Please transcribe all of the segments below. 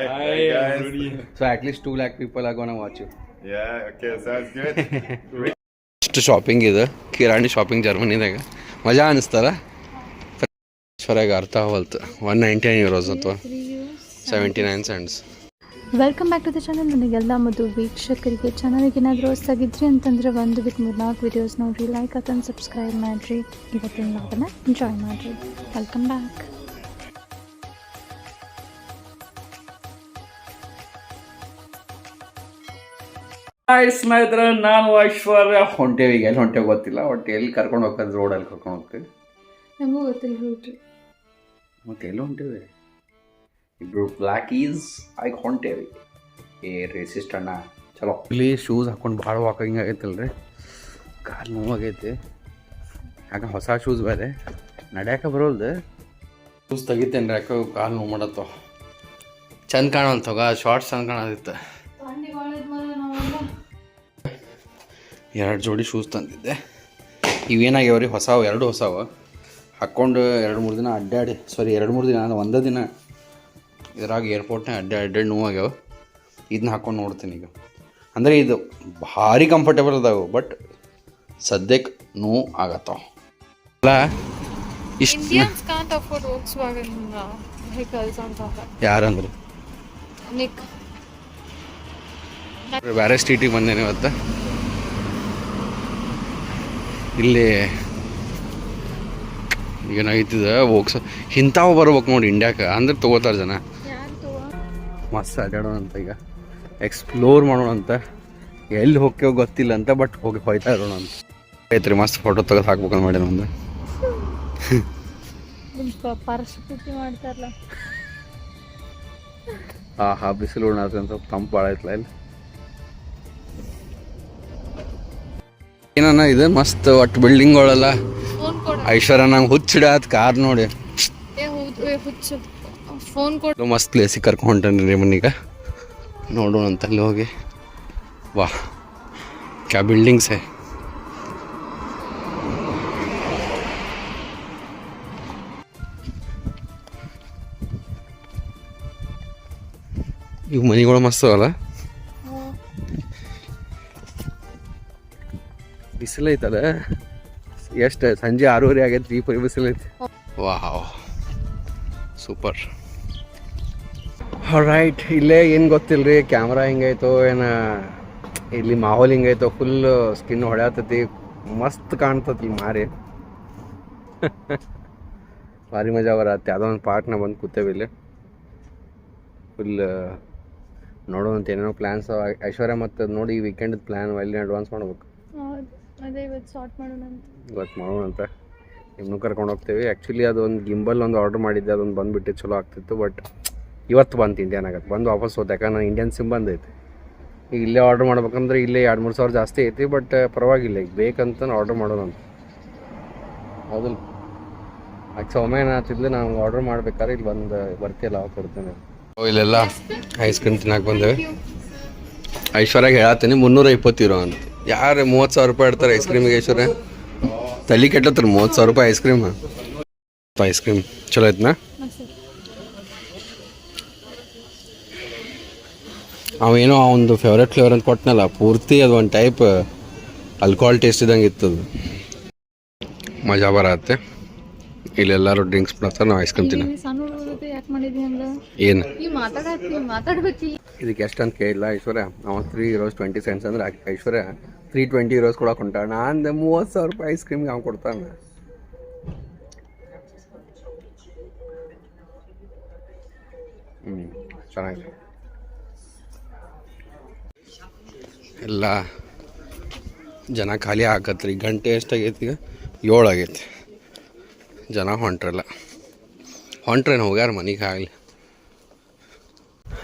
Hi. Hi, Hi, guys. Rudy. So at least two lakh people are gonna watch you. Yeah, okay, sounds good. Shopping ಇದೆ ಕಿರಾಣಿ shopping ಜರ್ಮನಿದಾಗ ಮಜಾ ಅನಿಸ್ತಾರ ಸರಿಯಾಗಿ ಅರ್ಥ ಆಗವಲ್ತು ಒನ್ ನೈಂಟಿ ನೈನ್ ಯೂರೋಸ್ ಅಥವಾ seventy nine cents welcome back to the channel ನನಗೆಲ್ಲ ಮತ್ತು ವೀಕ್ಷಕರಿಗೆ ಚಾನಲ್ಗೆ ಏನಾದರೂ ಹೊಸಾಗಿದ್ರಿ ಅಂತಂದರೆ ಒಂದು ಬಿಟ್ಟು ಮೂರ್ನಾಲ್ಕು ವೀಡಿಯೋಸ್ ನೋಡಿರಿ ಲೈಕ್ ಅದನ್ನು ಸಬ್ಸ್ಕ್ರೈಬ್ ಮಾಡಿರಿ ಇವತ್ತಿನ ಲಾಗನ್ನ ಎಂಜಾಯ್ ಮಾಡಿರಿ ವೆಲ್ಕಮ್ ಬ್ಯಾಕ್ ಹಾಯ್ ಸ್ನೇಹಿತರೆ ನಾನು ಐಶ್ವರ್ಯ. ಹೊಂಟೇವಿ ಎಲ್ಲಿ ಹೊಂಟೇವಿ ಗೊತ್ತಿಲ್ಲ ಒಟ್ಟು ಎಲ್ಲಿ ಕರ್ಕೊಂಡು ಹೋಗ್ತದೆ ರೋಡಲ್ಲಿ ಕರ್ಕೊಂಡು ಹೋಗ್ತೀವಿ ನಮಗೂ ಗೊತ್ತಿಲ್ಲ ರೂಟ್ರಿ ಮತ್ತೆ ಎಲ್ಲಿ ಹೊಂಟೇವಿ? ಇಬ್ರು ಬ್ಲ್ಯಾಕ್ ಈಸ್ ಐ ಹೊಂಟೇವಿ. ಏ ರೇಸಿಸ್ಟ್ ಅಣ್ಣ. ಚಲೋ. ಇಲ್ಲಿ ಶೂಸ್ ಹಾಕೊಂಡು ಭಾಳ ವಾಕಿಂಗ್ ಆಗೈತಲ್ರಿ. ಕಾಲು ನೋವಾಗೈತಿ ಯಾಕೆ ಹೊಸ ಶೂಸ್ ಬೇರೆ. ನಡ್ಯಾಕ ಬರೋಲ್ದು. ಶೂಸ್ ತೆಗಿತೇನೆ ಯಾಕೆ ಕಾಲು ನೋವು ಮಾಡತ್ತೋ. ಚಂದ ಕಾಣಲ್ತವ ಶಾರ್ಟ್ಸ್ ಚಂದ ಕಾಣದಿತ್ತು. ಎರಡು ಜೋಡಿ ಶೂಸ್ ತಂದಿದ್ದೆ. ಇವೇನಾಗ್ಯಾವ್ರಿ ಹೊಸವು? ಎರಡು ಹೊಸವು. ಹಾಕ್ಕೊಂಡು ಎರಡು ಮೂರು ದಿನ ಅಡ್ಡಾಡಿ. ಸಾರಿ ಎರಡು ಮೂರು ದಿನ ಅಲ್ಲ ಒಂದೇ ದಿನ ಇದ್ರಾಗ ಏರ್ಪೋರ್ಟ್ನಾಗ ಅಡ್ಡ ಅಡ್ಡಾಡಿ ನೋವಾಗ್ಯಾವ ಇದನ್ನ ಹಾಕ್ಕೊಂಡು ನೋಡ್ತೀನಿ ಈಗ. ಅಂದರೆ ಇದು ಭಾರಿ ಕಂಫರ್ಟೇಬಲ್ ಅದಾವೆ ಬಟ್ ಸದ್ಯಕ್ಕೆ ನೋವು ಆಗತ್ತಾವ ಅಲ್ಲ ಇಷ್ಟು uh, ಯಾರಂದ್ರೆ? ಬೇರೆ ಸ್ಟ್ರೀಟಿಗೆ ಬಂದೇನೆ ಇವತ್ತು. ಇಲ್ಲಿ ಏನಾಗೈತಿದ ಹೋಗ್ಸ ಇಂಥವು ಬರ್ಬೇಕು ನೋಡಿ ಇಂಡಿಯಾಕ ಅಂದ್ರೆ ತೊಗೋತಾರೆ ಜನ. ಮಸ್ತ್ ಅಡ್ಡಾಡೋಣ ಅಂತ ಈಗ. ಎಕ್ಸ್ಪ್ಲೋರ್ ಮಾಡೋಣ ಅಂತ. ಎಲ್ಲಿ ಹೋಗ್ತೇವೋ ಗೊತ್ತಿಲ್ಲ ಅಂತ ಬಟ್ ಹೋಗಿ ಹೋಯ್ತಾ ಇರೋಣ ಅಂತ. ಐತ್ರಿ ಮಸ್ತ್ ಫೋಟೋ ತೆಗೆದು ಅಂತ ಮಾಡಿ ಒಂದು ಆ ಹಾ ಬಿಸಿಲು ಉಣ್ಣಾದ್ರೆ ಅಂತ ತಂಪು ಭಾಳ ಐತ್ಲ ಇಲ್ಲಿ. ಏನನ್ನ ಇದು? ಮಸ್ತ್ ಒಟ್ಟು ಬಿಲ್ಡಿಂಗ್ ಗಳಲ್ಲ. ಕೊಡ. ಐಶ್ವರ್ಯ ನಂಗೆ ಹುಚ್ಚಿಡಾತ್ ಕಾರ್ ನೋಡಿ. ಫೋನ್ ಮಸ್ತ್ ಪ್ಲೇಸಿಗೆ ಕರ್ಕೊಂಡು ಹೊಂಟೇನಿ ಮನೀಗ. ನೋಡೋಣ ಅಂತ ಅಲ್ಲಿ ಹೋಗಿ. ವಾ ಕ್ಯಾ ಬಿಲ್ಡಿಂಗ್ಸ್ ಹೇ? ಇವು ಮನಿಗಳು ಮಸ್ತ್ ಅಲ್ಲ? ಬಿಸಿಲು ಅದ ಎಷ್ಟು? ಸಂಜೆ ಆರೂವರೆ ಆಗೈತೆ ಈ ಪರಿ ಬಿಸಿಲೈತಿ ವಾವ್ ಸೂಪರ್. ರೈಟ್ ಇಲ್ಲೇ ಏನು ಗೊತ್ತಿಲ್ಲ ರೀ ಕ್ಯಾಮ್ರಾ ಹಿಂಗೈತೋ ಏನು ಇಲ್ಲಿ ಮಾಹೋಲ್ ಹಿಂಗೈತೋ ಫುಲ್ ಸ್ಕಿನ್ ಹೊಳ್ಯಾತತಿ ಮಸ್ತ್ ಕಾಣ್ತತಿ ಮಾರಿ. ಭಾರಿ ಮಜಾ ಬರತ್ತೆ. ಯಾವುದೋ ಒಂದು ಪಾರ್ಕ್ನ ಬಂದು ಕೂತೇವೆ ಇಲ್ಲಿ. ಫುಲ್ ನೋಡೋವಂತ ಏನೇನೋ ಪ್ಲ್ಯಾನ್ಸ್ ಐಶ್ವರ್ಯ ಮತ್ತು ನೋಡಿ ಈ ವೀಕೆಂಡ್ ಪ್ಲ್ಯಾನ್ ಅಲ್ಲಿ ಅಡ್ವಾನ್ಸ್ ಮಾಡ್ಬೇಕು. ಅದೇ ಇವತ್ತು ಸಾರ್ಟ್ ಮಾಡೋಣ ಅಂತ. ಇವತ್ತು ಮಾಡೋಣ ಅಂತ. ಇನ್ನೂ ಕರ್ಕೊಂಡು ಹೋಗ್ತೇವೆ. ಆ್ಯಕ್ಚುಲಿ ಅದೊಂದು ಗಿಂಬಲ್ ಒಂದು ಆರ್ಡ್ರ್ ಮಾಡಿದ್ದೆ ಅದೊಂದು ಬಂದುಬಿಟ್ಟು ಚಲೋ ಆಗ್ತಿತ್ತು ಬಟ್ ಇವತ್ತು ಬಂತು ಇಂಡಿಯನ್ ಆಗತ್ತೆ. ಬಂದು ವಾಪಸ್ ಹೋದ ಯಾಕಂದ್ರೆ ನಾನು ಇಂಡಿಯನ್ ಸಿಮ್ ಬಂದೈತೆ. ಈಗ ಇಲ್ಲೇ ಆರ್ಡ್ರ್ ಮಾಡ್ಬೇಕಂದ್ರೆ ಇಲ್ಲೇ ಎರಡು ಮೂರು ಸಾವಿರ ಜಾಸ್ತಿ ಐತಿ ಬಟ್ ಪರವಾಗಿಲ್ಲ ಈಗ ಬೇಕಂತ ಆರ್ಡ್ರ್ ಮಾಡೋಣ ಅಂತ. ಹೌದಲ್ಲ? ಆ್ಯಕ್ಚು ಒಮ್ಮೆ ಏನಾಗ್ತಿದ್ಲು ನಾವು ಆರ್ಡ್ರ್ ಮಾಡ್ಬೇಕಾದ್ರೆ ಇಲ್ಲಿ ಬಂದು ಬರ್ತಿಯಲ್ಲ ಅವಾಗ ಕೊಡ್ತೇನೆ. ಇಲ್ಲೆಲ್ಲ ಐಸ್ ಕ್ರೀಮ್ ತಿನ್ನಕ್ಕೆ ಬಂದೇವೆ. ಐಶ್ವರ್ಯಾಗ ಹೇಳತ್ತೀನಿ ಮುನ್ನೂರ ಇಪ್ಪತ್ತಿರೋ ಅಂತ. ಯಾರು ಮೂವತ್ತು ಸಾವಿರ ರೂಪಾಯಿ ಇಡ್ತಾರೆ ಐಸ್ ಕ್ರೀಮಿಗೆ ಐಶ್ವರ್ಯ? ತಲೆ ಕೆಟ್ಟತ್ರ ಮೂವತ್ತು ಸಾವಿರ ರೂಪಾಯಿ ಐಸ್ ಕ್ರೀಮ್? Ice cream. ಚಲೋ ಐತ್ನಾ ಅವೇನೋ ಒಂದು ಫೇವ್ರೇಟ್ ಫ್ಲೇವರ್ ಅಂತ ಕೊಟ್ಟನಲ್ಲ ಪೂರ್ತಿ ಅದು ಒಂದು ಟೈಪ್ ಅಲ್ಕೋಹಾಲ್ ಟೇಸ್ಟ್ ಇದ್ದಂಗೆ ಇತ್ತದು ಮಜಾ ಬರತ್ತೆ. ಇಲ್ಲೆಲ್ಲರೂ ಡ್ರಿಂಕ್ಸ್ ಮಾಡ್ತಾರೆ ನಾವು ಐಸ್ ಕ್ರೀಮ್ ತಿನ್ನ ಏನು? ಇದಕ್ಕೆ ಎಷ್ಟು ಅಂತ ಕೇಳಿಲ್ಲ. ಐಶ್ವರ್ಯ ಅವ ತ್ರೀ ಇರೋಸ್ ಟ್ವೆಂಟಿ ಸೆಂಟ್ಸ್ ಅಂದ್ರೆ ಐಶ್ವರ್ಯ ತ್ರೀ ಟ್ವೆಂಟಿ ಇರೋಸ್ ಕೊಡಕ್ಕೆ ಹೊಂಟಾಳ ನಾನು ಮೂವತ್ತು ಸಾವಿರ ರೂಪಾಯಿ ಐಸ್ ಕ್ರೀಮ್ಗೆ ಅವ್ನು ಕೊಡ್ತಾನೆ. ಹ್ಞೂ ಚೆನ್ನಾಗಿದೆ. ಎಲ್ಲ ಜನ ಖಾಲಿ ಆಗತ್ರಿ. ಗಂಟೆ ಎಷ್ಟಾಗೈತಿ ಈಗ? ಏಳು ಆಗೈತಿ. ಜನ ಹೊಂಟ್ರಲ್ಲ. ಹೊಂಟ್ರೇನು ಹೋಗ್ಯಾರ ಮನೆಗೆ ಆಗಲಿ.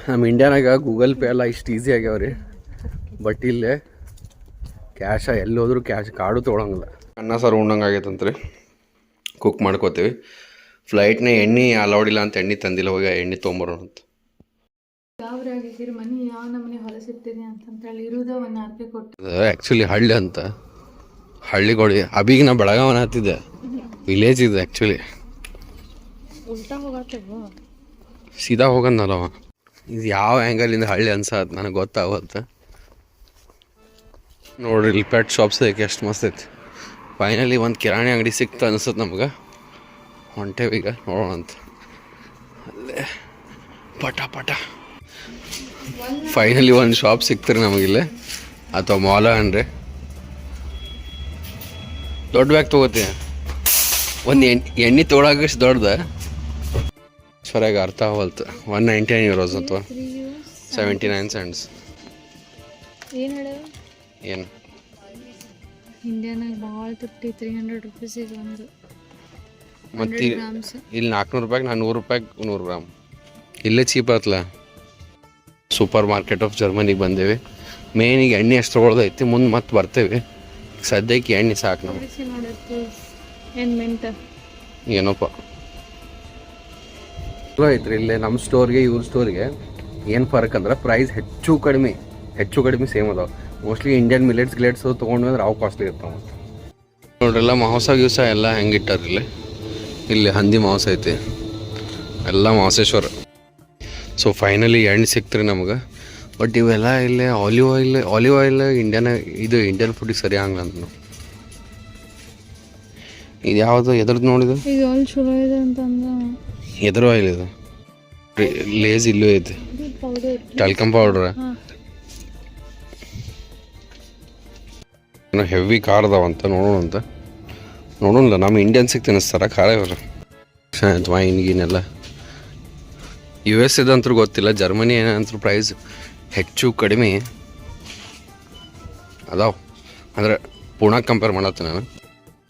ನಮ್ಮ ಇಂಡಿಯಾನಾಗ ಗೂಗಲ್ ಪೇ ಎಲ್ಲ ಇಷ್ಟು ಈಸಿ ಆಗ್ಯಾವ ರೀ ಬಟ್ ಇಲ್ಲೇ ಕ್ಯಾಶ ಎಲ್ಲಿ ಹೋದರೂ ಕ್ಯಾಶ್ ಕಾರ್ಡು ತೊಗೊಳಂಗಿಲ್ಲ. ಅನ್ನ ಸಾರು ಉಣ್ಣಂಗೆ ಆಗೈತಂತ್ರಿ. ಕುಕ್ ಮಾಡ್ಕೋತೀವಿ. ಫ್ಲೈಟ್ನ ಎಣ್ಣೆ ಅಲೌಡ್ ಇಲ್ಲ ಅಂತ ಎಣ್ಣೆ ತಂದಿಲ್ಲ ಹೋಗಿ ಎಣ್ಣೆ ತೊಗೊಂಬರೋಣ ಅಂತ. ಆ್ಯಕ್ಚುಲಿ ಹಳ್ಳಿ ಅಂತ. ಹಳ್ಳಿಗಳು ಅಬಿಗೆ ನಾ ಬೆಳಗಾವನ ಹತ್ತಿದ್ದೆ ವಿಲೇಜ್ ಇದೆ ಆ್ಯಕ್ಚುಲಿ ಉಲ್ಟಾ ಸೀದಾ ಹೋಗಂದಲ್ಲ ಅವ. ಇದು ಯಾವ ಆ್ಯಂಗಲಿಂದ ಹಳ್ಳಿ ಅನ್ಸತ್ತೆ ನನಗೆ ಗೊತ್ತಾಗುತ್ತೆ ನೋಡ್ರಿ, ಇಲ್ಲಿ ಪೆಟ್ ಶಾಪ್ಸ್ ಐತೆ, ಎಷ್ಟು ಮಸ್ತ್ ಐತಿ. ಫೈನಲಿ ಒಂದು ಕಿರಾಣಿ ಅಂಗಡಿ ಸಿಕ್ತು ಅನಿಸುತ್ತೆ ನಮ್ಗೆ. ಹೊಂಟೇವೀಗ ನೋಡೋಣ ಅಂತ. ಅಲ್ಲೇ, ಪಟ ಪಟ. ಫೈನಲಿ ಒಂದು ಶಾಪ್ ಸಿಕ್ತ್ರಿ ನಮಗಿಲ್ಲೇ ಅಥವಾ ಮಾಲ ಅನ್ರಿ ದೊಡ್ಡ ಬ್ಯಾಗ್ ತೊಗೋತೀನಿ ಒಂದು ಎಣ್ಣೆ ಎಣ್ಣೆ ತೊಗೊಳಗಷ್ಟು ದೊಡ್ಡದ? ಸರಿಯಾಗಿ ಅರ್ಥ ಹೋಲ್ತು ಒನ್ ನೈಂಟಿ ನೈನ್ ಯೂರೋಸ್ ಅಥವಾ ಸೆವೆಂಟಿ ನೈನ್ ಸೆಂಟ್ಸ್ ಏನು? ಇಂಡಿಯಾನಾಗ ಭಾಳ ತುಟ್ಟಿ ತ್ರೀ ಹಂಡ್ರೆಡ್ ರುಪೀಸಿಗೆ ಒಂದು. ಮತ್ತು ಗ್ರಾಮ್ಸ್ ಇಲ್ಲಿ ನಾಲ್ಕುನೂರು ರೂಪಾಯಿಗೆ ನಾನು ನೂರು ರೂಪಾಯಿಗೆ ನೂರು ಗ್ರಾಮ್. ಇಲ್ಲೇ ಚೀಪ್ ಆತ್ಲ. ಸೂಪರ್ ಮಾರ್ಕೆಟ್ ಆಫ್ ಜರ್ಮನಿಗೆ ಬಂದೇವೆ. ಮೇನ್ ಈಗ ಎಣ್ಣೆ ಎಷ್ಟು ತೊಗೊಳ್ದೈತಿ ಮುಂದೆ ಮತ್ತೆ ಬರ್ತೇವೆ. ಸದ್ಯಕ್ಕೆ ಎಣ್ಣೆ ಸಾಕು ನಮ್ಗೆ. ಏನೋಪ್ಪ ಚಲೋ ಐತ್ರಿ ಇಲ್ಲೇ ನಮ್ಮ ಸ್ಟೋರ್ಗೆ ಇವ್ರ ಸ್ಟೋರ್ಗೆ ಏನು ಫರ್ಕ್ ಅಂದ್ರೆ ಪ್ರೈಸ್ ಹೆಚ್ಚು ಕಡಿಮೆ ಹೆಚ್ಚು ಕಡಿಮೆ ಸೇಮ್ ಅದಾವೆ. ಮೋಸ್ಟ್ಲಿ ಇಂಡಿಯನ್ ಮಿಲೆಟ್ಸ್ ಗ್ಲೇಟ್ಸ್ ತೊಗೊಂಡ್ವಿ ಅಂದ್ರೆ ಅವು ಕಾಸ್ಟ್ಲಿ ಇರ್ತಾವ. ನೋಡ್ರಲ್ಲ ಮಾಂಸ ಗೀಸ ಎಲ್ಲ ಹೆಂಗೆ ಇಟ್ಟಾರ ಇಲ್ಲಿ? ಇಲ್ಲಿ ಹಂದಿ ಮಾಂಸ ಐತಿ. ಎಲ್ಲ ಮಾಂಸೇಶ್ವರ. ಸೊ ಫೈನಲಿ ಎಣ್ಣೆ ಸಿಕ್ತ್ರಿ ನಮ್ಗೆ. ಬಟ್ ಇವೆಲ್ಲ ಇಲ್ಲೇ olive oil olive oil Indian ಇದು ಇಂಡಿಯನ್ ಫುಡ್ಗೆ ಸರಿ ಆಗಲ್ಲ ಅಂತ ನಾವು ಇದು ಯಾವುದು ಎದ್ರದ್ದು ನೋಡಿದ್ರು ಇದು ಅಲ್ಲಿ ಚಲೋ ಇದೆ ಅಂತಂದ ಎದ್ರ ಆಯಿಲ್ ಇದು ಲೇಸ್ ಇಲ್ಲೂ ಐತಿ. ಟಲ್ಕಮ್ ಟಲ್ಕಂ ಪೌಡ್ರ ಹೆವಿ ಖಾರ ಅದಾವಂತ, ನೋಡೋಣ ಅಂತ. ನೋಡೋಣ ನಮ್ಮ ಇಂಡಿಯನ್ಸಿಗೆ ತಿನ್ನಿಸ್ತಾರ ಖಾರ ಇವರು. ವೈನ್ ಗೀನೆಲ್ಲ ಯು ಎಸ್ ಇದಂತೂ ಗೊತ್ತಿಲ್ಲ ಜರ್ಮನಿ ಏನಂತೂ ಪ್ರೈಸ್ ಹೆಚ್ಚು, ಕಡಿಮೆ. ಅದಾವ. ಅಂದರೆ ಪುಣಾಕ್ ಕಂಪೇರ್ ಮಾಡತ್ತೆ ನಾನು.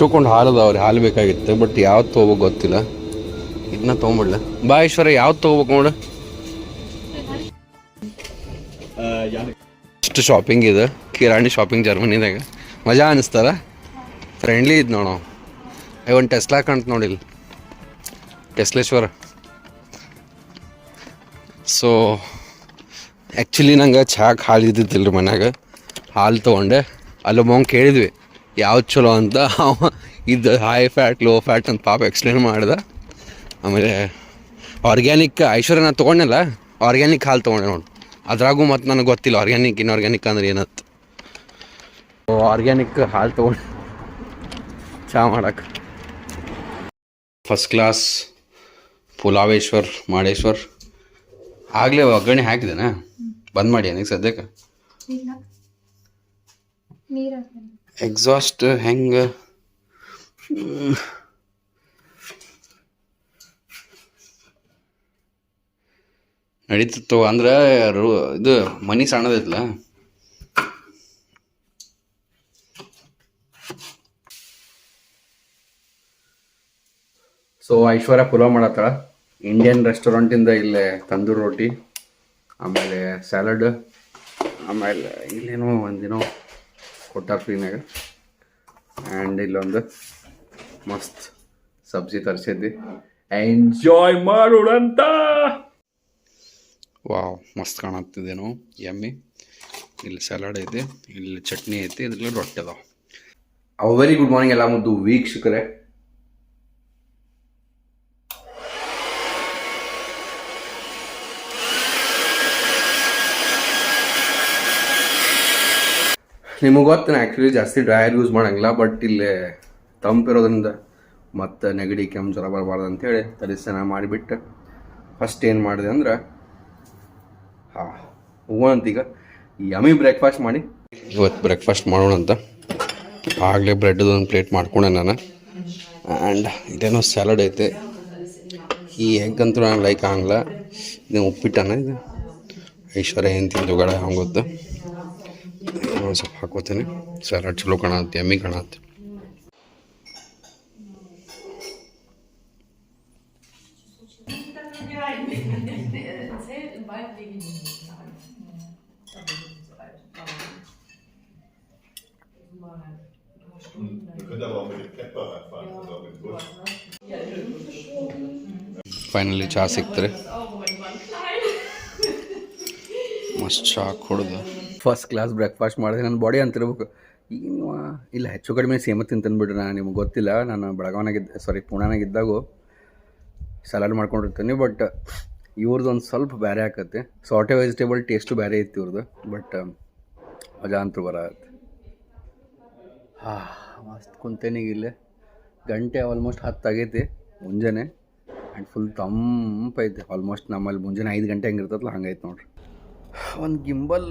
ತೊಗೊಂಡು ಹಾಲು ಅದಾವ್ರಿ ಹಾಲು ಬೇಕಾಗಿತ್ತು ಬಟ್ ಯಾವತ್ತು ಹೋಗೋ ಗೊತ್ತಿಲ್ಲ. ಇದನ್ನ ತೊಗೊಂಬಿಡ್ಲ ಬಾ ಈಶ್ವರ, ಯಾವ್ದು ತೊಗೋಬೇಕು ನೋಡು. ಎಷ್ಟು ಶಾಪಿಂಗ್ ಇದೆ. ಕಿರಾಣಿ ಶಾಪಿಂಗ್ ಜರ್ಮನಿದಾಗ. ಮಜಾ ಅನಿಸ್ತಾರ? ಫ್ರೆಂಡ್ಲಿ ಇದು ನೋಡು ಐ ಒಂದು ಟೆಸ್ಲಾ ಕಾಣ್ತು ನೋಡಿಲ್ಲ ಟೆಸ್ಲೇಶ್ವರ ಸೊ ಆ್ಯಕ್ಚುಲಿ ನಂಗೆ ಚಾಕ್ ಹಾಲು ಇದ್ದಿದ್ದಿಲ್ಲ ರೀ ಮನ್ಯಾಗ. ಹಾಲು ತೊಗೊಂಡೆ. ಅಲ್ಲಿ ಮೊಂಗ್ ಕೇಳಿದ್ವಿ, ಯಾವ್ದು ಚಲೋ ಅಂತ. ಅವ ಇದು ಹೈ ಫ್ಯಾಟ್ ಲೋ ಫ್ಯಾಟ್ ಅಂತ ಪಾಪ ಎಕ್ಸ್ಪ್ಲೇನ್ ಮಾಡ್ದೆ. ಆಮೇಲೆ ಆರ್ಗ್ಯಾನಿಕ್ ಐಶ್ವರ್ಯ ನಾನು ತೊಗೊಂಡಲ್ಲ ಆರ್ಗ್ಯಾನಿಕ್ ಹಾಲು ತೊಗೊಂಡೆ ನೋಡಿ. ಅದ್ರಾಗೂ ಮತ್ತು ನನಗೆ ಗೊತ್ತಿಲ್ಲ ಆರ್ಗ್ಯಾನಿಕ್ ಇನ್ಆರ್ಗ್ಯಾನಿಕ್ ಅಂದ್ರೆ ಏನತ್ತು ಆರ್ಗ್ಯಾನಿಕ್ ಹಾಲು ತೊಗೊಂಡು ಚಹಾ ಮಾಡಕ್ಕೆ ಫಸ್ಟ್ ಕ್ಲಾಸ್ ಪುಲಾವೇಶ್ವರ್ ಮಾಡೇಶ್ವರ್. ಆಗಲೇ ಒಗ್ಗರಣೆ ಹಾಕಿದೆನಾ? ಬಂದ್ ಮಾಡಿ ನನಗೆ ಸದ್ಯಕ್ಕೆ? ಎಕ್ಸಾಸ್ಟ್ ಹೆಂಗೆ? ನಡೀತಿತ್ತು ಅಂದ್ರೆ ರು ಇದು ಮನಿ ಸಣ್ಣದೈತಲ್ಲ ಸೊ ಐಶ್ವರ್ಯ ಪುಲಾವ್ ಮಾಡತ್ತಾಳ. ಇಂಡಿಯನ್ ರೆಸ್ಟೋರೆಂಟಿಂದ ಇಲ್ಲೇ ತಂದೂರಿ ರೊಟ್ಟಿ ಆಮೇಲೆ ಸ್ಯಾಲಡ್ ಆಮೇಲೆ ಇಲ್ಲೇನೋ ಒಂದಿನೋ ಕೊಟ್ಟಾರ ಫ್ರೀನಾಗ. ಆ್ಯಂಡ್ ಇಲ್ಲೊಂದು ಮಸ್ತ್ ಸಬ್ಜಿ ತರಿಸಿದ್ವಿ. ಎಂಜಾಯ್ ಮಾಡೋಣಂತ! ವಾವ್, ಮಸ್ತ್ ಕಾಣತ್ತಿದೇನೋ ಎಮ್ಮಿ ಇಲ್ಲಿ ಸಲಾಡ್ ಐತೆ, ಇಲ್ಲಿ ಚಟ್ನಿ ಐತಿ, ಇದ್ರಲ್ಲಿ ರೊಟ್ಟಿ ಅದಾವ. ಅವ್ ವೆರಿ ಗುಡ್ ಮಾರ್ನಿಂಗ್ ಎಲ್ಲ ಮುದ್ದು ವೀಕ್ಷಕರೇ. ನಿಮಗೆ ಗೊತ್ತು ನಾ ಆ್ಯಕ್ಚುಲಿ ಜಾಸ್ತಿ ಡ್ರೈಯರ್ ಯೂಸ್ ಮಾಡಂಗಿಲ್ಲ ಬಟ್ ಇಲ್ಲಿ ತಂಪಿರೋದ್ರಿಂದ ಮತ್ತು ನೆಗಡಿ ಕೆಮ್ಮು ಜ್ವರ ಬರಬಾರ್ದು ಅಂತೇಳಿ ತಲೆ ಸ್ನಾನ ಮಾಡಿಬಿಟ್ಟು. ಫಸ್ಟ್ ಏನು ಮಾಡಿದೆ ಅಂದ್ರೆ ಹಾಂ ಹೋಗೋಣಂತ ಈಗ ಯಮಿ ಬ್ರೇಕ್ಫಾಸ್ಟ್ ಮಾಡಿ. ಇವತ್ತು ಬ್ರೇಕ್ಫಾಸ್ಟ್ ಮಾಡೋಣ ಅಂತ. ಆಗಲೇ ಬ್ರೆಡ್ದು ಒಂದು ಪ್ಲೇಟ್ ಮಾಡ್ಕೊಂಡೆ ನಾನು. ಆ್ಯಂಡ್ ಇದೇನೋ ಸ್ಯಾಲಡ್ ಐತೆ. ಈ ಎಗ್ ಅಂತೂ ನಾನು ಲೈಕ್ ಆಗಲ್ಲ. ಇದು ಉಪ್ಪಿಟ್ಟನ ಇದು? ಐಶ್ವರ್ಯ ಏನು ತಿಂದುಗಳ ಹಂಗೆ ಗೊತ್ತು. ಒಂದು ಸ್ವಲ್ಪ ಹಾಕೋತೀನಿ ಸ್ಯಾಲಡ್ ಚಲೋ ಕಾಣತ್ತೆ ಎಮ್ಮಿ ಕಾಣತ್ತೆ ಫೈನಲಿ ಚಹಾ ಸಿಕ್ತಾರೆ ಮಸ್ತ್ ಚಹಾ ಕುಡ್ದು ಫಸ್ಟ್ ಕ್ಲಾಸ್ ಬ್ರೇಕ್ಫಾಸ್ಟ್ ಮಾಡಿದೆ ನನ್ನ ಬಾಡಿ ಅಂತಿರ್ಬೇಕು ಈಗ ನೀವು ಇಲ್ಲ ಹೆಚ್ಚು ಕಡಿಮೆ ಸೇಮ ತಿಂತನ್ಬಿಡ್ರಿ ನಾ ನಾನು ನಿಮ್ಗೆ ಗೊತ್ತಿಲ್ಲ. ನಾನು ಬೆಳಗಾವನಾಗಿದ್ದ ಸಾರಿ ಪುಣೆನಾಗಿದ್ದಾಗೂ ಸಲಾಡ್ ಮಾಡ್ಕೊಂಡಿರ್ತೀನಿ ಬಟ್ ಇವ್ರದ್ದು ಒಂದು ಸ್ವಲ್ಪ ಬೇರೆ ಆಕತ್ತೆ. ಸಾಟೆ ವೆಜಿಟೇಬಲ್ ಟೇಸ್ಟು ಬೇರೆ ಇತ್ತು ಇವ್ರದ್ದು ಬಟ್ ಮಜಾ ಅಂತೂ ಬರತ್ತೆ ಹಾಂ. ಮಸ್ತ್ ಕುಂತೇನೆ ಈಗ ಇಲ್ಲೇ. ಗಂಟೆ ಆಲ್ಮೋಸ್ಟ್ ಹತ್ತು ಆಗೈತಿ ಮುಂಜಾನೆ. ಆ್ಯಂಡ್ ಫುಲ್ ತಂಪೈತೆ ಆಲ್ಮೋಸ್ಟ್ ನಮ್ಮಲ್ಲಿ ಮುಂಜಾನೆ ಐದು ಗಂಟೆ ಹಂಗೆ ಇರ್ತದಲ್ಲ ಹಂಗೈತೆ ನೋಡ್ರಿ. ಒಂದು ಗಿಂಬಲ್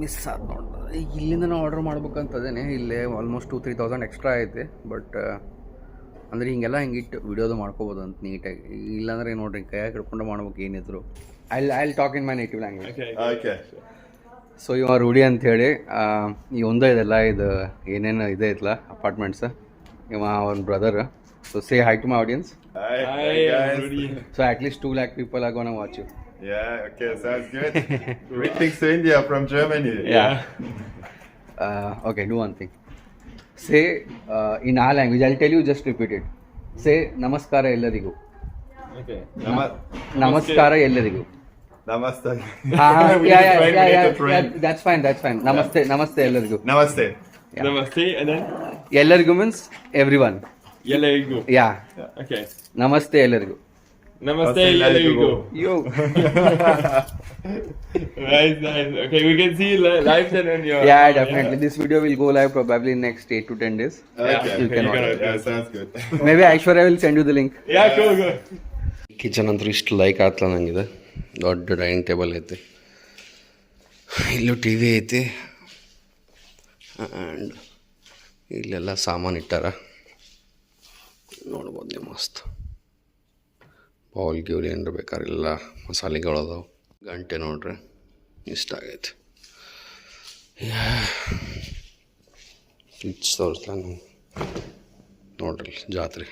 ಮಿಸ್ ಆದ ನೋಡ್ರಿ. ಈಗ ಇಲ್ಲಿಂದ ನಾವು ಆರ್ಡರ್ ಮಾಡ್ಬೇಕಂತದೇನೆ ಇಲ್ಲೇ almost two three thousand extra ಐತೆ. ಬಟ್ ಅಂದರೆ ಹಿಂಗೆಲ್ಲ ಹಿಂಗಿಟ್ಟು ವಿಡಿಯೋದು ಮಾಡ್ಕೋಬೋದು ಅಂತ ನೀಟಾಗಿ ಇಲ್ಲಾಂದ್ರೆ ನೋಡ್ರಿ ಕೈಯಾಗಿ ಹಿಡ್ಕೊಂಡು ಮಾಡ್ಬೇಕು ಏನಿದ್ರು. I I talk in my native language Okay. So ಇವ ರೂಢಿ ಅಂಥೇಳಿ ಈ ಒಂದೇ ಇದೆಲ್ಲ ಇದು ಏನೇನು ಇದೆ ಐತಲ್ಲ ಅಪಾರ್ಟ್ಮೆಂಟ್ಸ್ ಇವ ಅವನ brother so say hi to my audience so Hi, least two lakh people are gonna watch you Yeah, okay, sounds good. Greetings to India from Germany. Yeah. Okay do one thing say in a language I tell you just repeat it say ನಮಸ್ಕಾರ ಎಲ್ಲರಿಗೂ ನಮಸ್ಕಾರ ಎಲ್ಲರಿಗೂ Yeah yeah train. That's fine that's fine ನಮಸ್ತೆ ನಮಸ್ತೆ ಎಲ್ಲರಿಗೂ Namaste. Yeah. Namaste and then ಎಲ್ಲರಿಗೂ means everyone Yelego. Yeah Okay. ನಮಸ್ತೆ ಎಲ್ಲರಿಗೂ Namaste ಎಲ್ಲರಿಗೂ. Yo Nice, nice. Okay, we can see li- live then on your. Yeah, definitely. This video will go live probably next 8 to 10 days. Okay, You okay, can you order. yeah, sounds good. Maybe Aishwarya will send you the link. Yeah, go, go. Kitchen ಅಂತೂ ಇಷ್ಟು like ಆತ್ಲ ನಂಗಿದೆ ದೊಡ್ಡ dining table ಐತಿ. ಇಲ್ಲೂ T V ಐತಿ. And ಇಲ್ಲೆಲ್ಲ ಸಾಮಾನು ಇಟ್ಟಾರ. ನೋಡ್ಬೋದು ನೀವು ಮಸ್ತ್. ಬೌಲ್ ಗಿವ್ಲಿ ಏನಾರ ಬೇಕಾದ್ರೆ ಎಲ್ಲ ಗಂಟೆ ನೋಡ್ರಿ, ಇಷ್ಟ ಆಗೈತೆ. ಫ್ರಿಜ್ ತೋರಿಸ್ಲಾ ನೋಡ್ರಿ ಜಾತ್ರೆ.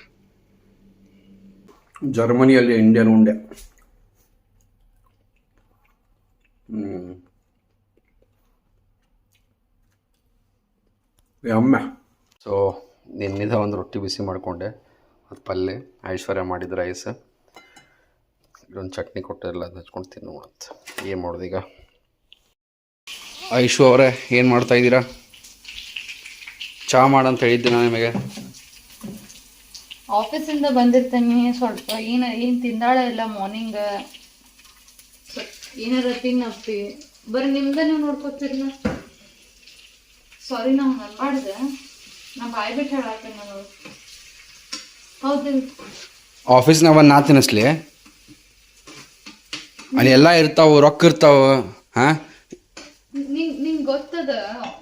ಜರ್ಮನಿಯಲ್ಲಿ ಇಂಡಿಯನ್ ಉಂಡೆ. ಅಮ್ಮ ಸೊ ನಿನ್ನಿದ ಒಂದು ರೊಟ್ಟಿ ಬಿಸಿ ಮಾಡಿಕೊಂಡೆ. ಅದು ಪಲ್ಯ ಐಶ್ವರ್ಯ ಮಾಡಿದ ರೈಸ್ ಇಲ್ಲೊಂದು ಚಟ್ನಿ ಕೊಟ್ಟಿರಲ್ಲ ಅದು ಹಚ್ಕೊಂಡು ತಿನ್ನು ಅಂತ. ಏನು ಮಾಡೋದು ಈಗ? ಐಶು ಅವರೇ ಏನು ಮಾಡ್ತಾ ಇದ್ದೀರಾ? ಚಹಾ ಮಾಡಂತ ಹೇಳಿದ್ದೆ ನಾನು ನಿಮಗೆ. ಆಫೀಸಿಂದ ಬಂದಿರ್ತೀನಿ ಸ್ವಲ್ಪ ಏನು ಏನು ತಿಂದಾಳೆ ಇಲ್ಲ ಮಾರ್ನಿಂಗ್ ಏನಾರ ತಿನ್ನಪ್ಪಿ ಬರೀ ನಿಮ್ದ ನೀವು ನೋಡ್ಕೋತೀರಿ ನಾ ಸಾರಿ ನಾವು ಅನ್ಬಾರ್ದೆ ನಾ ಬಾಯ್ ಬಿಟ್ಟು ಹೇಳತ್ತೇನೆ ನಾನು. ಹೌದಿಲ್ಲ ಆಫೀಸ್ನಾಗ ನಾ ತಿನ್ನಿಸ್ಲಿ ಅಲ್ಲಿ ಎಲ್ಲ ಇರ್ತಾವ ರೊಕ್ಕ ಇರ್ತಾವ ಹಾಂ? ನಿಂಗ್ ನಿಂಗೆ ಗೊತ್ತದ?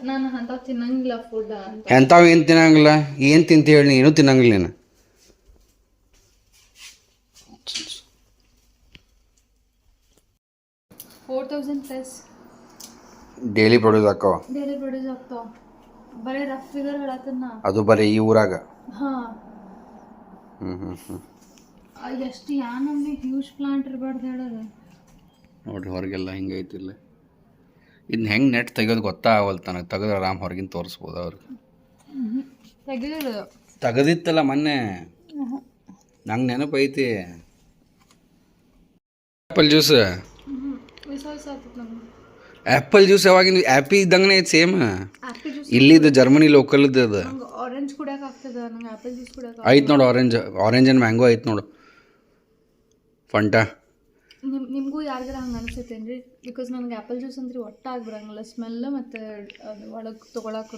ನಾನು ಅಂತ ತಿನ್ನಂಗಿಲ್ಲ ಫುಡ್ ಅಂತ. ಏನು ತಿನ್ನಂಗಿಲ್ಲ? ಏನು ತಿಂತ ಹೇಳಿ ನೀನು ತಿನ್ನಂಗಿಲ್ಲ ನೀನು. Thousand plus. ಡೈಲಿ ಪ್ರೊಡ್ಯೂಸ್ ಆಗ್ತಾವ ಡೈಲಿ ಪ್ರೊಡ್ಯೂಸ್ ಆಗ್ತಾವ ಬರೀ ರಫ್ ಫಿಗರ್ ಹೇಳತ್ತನ್ನ ಅದು ಬರೇ ಈ ಊರಾಗ? ಹಾ. ಹ್ಞೂ ಹ್ಞೂ ಹ್ಞೂ ಎಷ್ಟು ಯಾ ನಮ್ಗೆ ಹ್ಯೂಜ್ ಪ್ಲಾಂಟ್ ಇರಬಾರ್ದು ಹೇಳೋದು. ನೋಡ್ರಿ ಹೊರಗೆಲ್ಲ ಹಿಂಗೆ ಐತಿಲ್ಲ ಇದನ್ನ ಹೆಂಗೆ ನೆಟ್ ತೆಗೆಯೋದು ಗೊತ್ತಾಗವಲ್ತು ತನಗೆ ತೆಗೆದ್ರೆ ಆರಾಮ್ ಹೊರಗಿನ ತೋರಿಸ್ಬೋದು ಅವ್ರಿಗೆ ತೆಗಿಯೋದು ತೆಗೆದಿತ್ತಲ್ಲ ಮೊನ್ನೆ? ನಂಗೆ ನೆನಪೈತಿ. ಆ್ಯಪಲ್ ಜ್ಯೂಸ್ ವಿಸ ವಿಸ ಆಗ್ತದೆ ನಮ್ಗೆ ಆ್ಯಪಲ್ ಜ್ಯೂಸ್ ಯಾವಾಗಿನ ಆ್ಯಪಿ ಇದ್ದಂಗೆ ಐತಿ ಸೇಮ್ ಇಲ್ಲಿದ್ದು ಜರ್ಮನಿ ಲೋಕಲ್ದು ಅದು. ಆರೆಂಜ್ ಕುಡಿಯಕ್ಕೆ ಆಗ್ತದ ನಂಗೆ ಆ್ಯಪಲ್ ಜ್ಯೂಸ್ ಕುಡಿಯಕ್ಕೆ ಐತೆ ನೋಡು ಆರೆಂಜ್ ಆರೆಂಜ್ ಆ್ಯಂಡ್ ಮ್ಯಾಂಗೋ ಐತೆ ನೋಡು. ಫಂಟಾ ನಿಮ್ ನಿಮಗೂ ಯಾರಿಗಾರ ಹಂಗೆ ಅನಿಸುತ್ತೇನ್ರಿ? ಬಿಕಾಸ್ ನನಗೆ ಆ್ಯಪಲ್ ಜ್ಯೂಸ್ ಅಂದ್ರೆ ಒಟ್ಟಾಗಿ ಆಗ್ಬಿಡಂಗಿಲ್ಲ ಸ್ಮೆಲ್ ಮತ್ತು ಅದು ಒಳಗೆ ತೊಗೊಳಕ್ಕೂ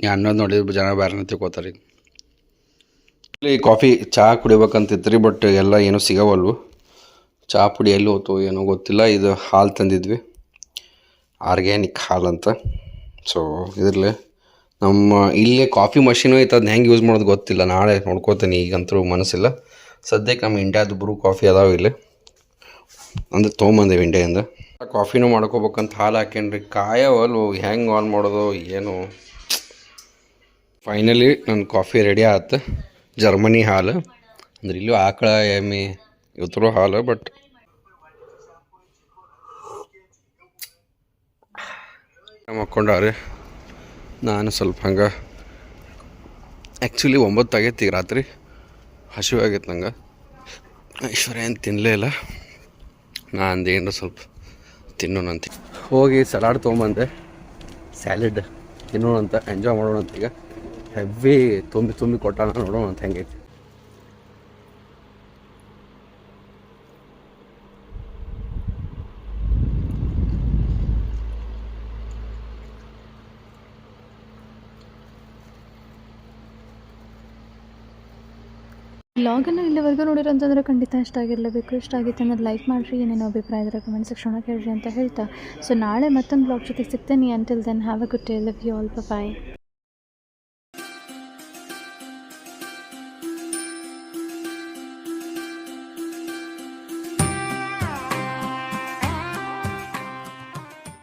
ನೀ ಅನ್ನೋದು ನೋಡಿದ್ರೆ ಜನ ಬೇರೆ ತಿಳ್ಕೊತಾರೆ. ಈ ಕಾಫಿ ಚಹಾ ಕುಡಿಬೇಕಂತಿತ್ತು ಬಟ್ ಎಲ್ಲ ಏನೂ ಸಿಗವಲ್ವು. ಚಹಾ ಪುಡಿ ಎಲ್ಲಿ ಹೋತು ಏನೋ ಗೊತ್ತಿಲ್ಲ, ಇದು ಹಾಲು ತಂದಿದ್ವಿ. ಆರ್ಗ್ಯಾನಿಕ್ ಹಾಲು ಅಂತ. ಸೊ ಇದರಲ್ಲಿ ನಮ್ಮ ಇಲ್ಲೇ ಕಾಫಿ ಮಷೀನು ಐತೆ ಅದನ್ನ ಹೆಂಗೆ ಯೂಸ್ ಮಾಡೋದು ಗೊತ್ತಿಲ್ಲ. ನಾಳೆ ನೋಡ್ಕೋತೀನಿ, ಈಗಂತೂ ಮನಸ್ಸಿಲ್ಲ. ಸದ್ಯಕ್ಕೆ ನಮ್ಮ ಇಂಡಿಯಾದ ಬ್ರೂ ಕಾಫಿ ಅದಾವೆ ಇಲ್ಲಿ. ಅಂದ್ರೆ ತೊಗೊಂಬಂದೇವೆ ಇಂಡಿಯಾದಿಂದ ಕಾಫಿನೂ ಮಾಡ್ಕೋಬೇಕಂತ ಹಾಲು ಹಾಕೇನ್ರಿ ಕಾಯವಲ್ವು ಹೆಂಗೆ ಆನ್ ಮಾಡೋದು, ಏನು? ಫೈನಲಿ ನನ್ನ ಕಾಫಿ ರೆಡಿ ಆಯ್ತು ಜರ್ಮನಿ ಹಾಲು. ಅಂದ್ರೆ ಇಲ್ಲೂ ಆಕಳ, ಎಮ್ಮೆ ಇವತ್ತರೂ ಹಾಲು ಬಟ್ ಮಕ್ಕೊಂಡಾರೆ ನಾನು ಸ್ವಲ್ಪ ಹಂಗೆ. ಆ್ಯಕ್ಚುಲಿ ಒಂಬತ್ತು ಆಗೈತಿ ಈಗ ರಾತ್ರಿ. ಹಸಿವು ಆಗೈತೆ ನಂಗೆ. ಐಶ್ವರ್ಯ ಏನು ತಿನ್ನಲೇ ಇಲ್ಲ. ನಾ ಅಂದೇನು ಸ್ವಲ್ಪ ತಿನ್ನೋಣಂತ ಹೋಗಿ ಸಲಾಡ್ ತೊಗೊಂಬಂದೆ. ಸ್ಯಾಲೆಡ್ ತಿನ್ನೋಣ ಅಂತ ಎಂಜಾಯ್ ಮಾಡೋಣಂತ ಈಗ. ಹೆವಿ ತುಂಬಿ ತುಂಬಿ ಕೊಟ್ಟಾನ ನೋಡೋಣ ಅಂತ ಹೆಂಗೈತಿ. ಬ್ಲಾಗನ್ನು ಇಲ್ಲಿವರೆಗೂ ನೋಡಿರೋ ಅಂತಂದ್ರೆ ಖಂಡಿತ ಇಷ್ಟ ಆಗಿರಲೇಬೇಕು. ಇಷ್ಟ ಆಗಿತ್ತು ಅಂದ್ರೆ ಲೈಕ್ ಮಾಡಿರಿ, ಏನೇನೋ ಅಭಿಪ್ರಾಯ ಇದ್ರೆ ಕಮೆಂಟ್ ಸೆಕ್ಷನ್ ಹೇಳ್ರಿ ಅಂತ ಹೇಳ್ತಾ. ಸೊ ನಾಳೆ ಮತ್ತೊಂದು ಬ್ಲಾಗ್ ಜೊತೆ ಸಿಗ್ತೇನೆ. Until then have a good day love you all bye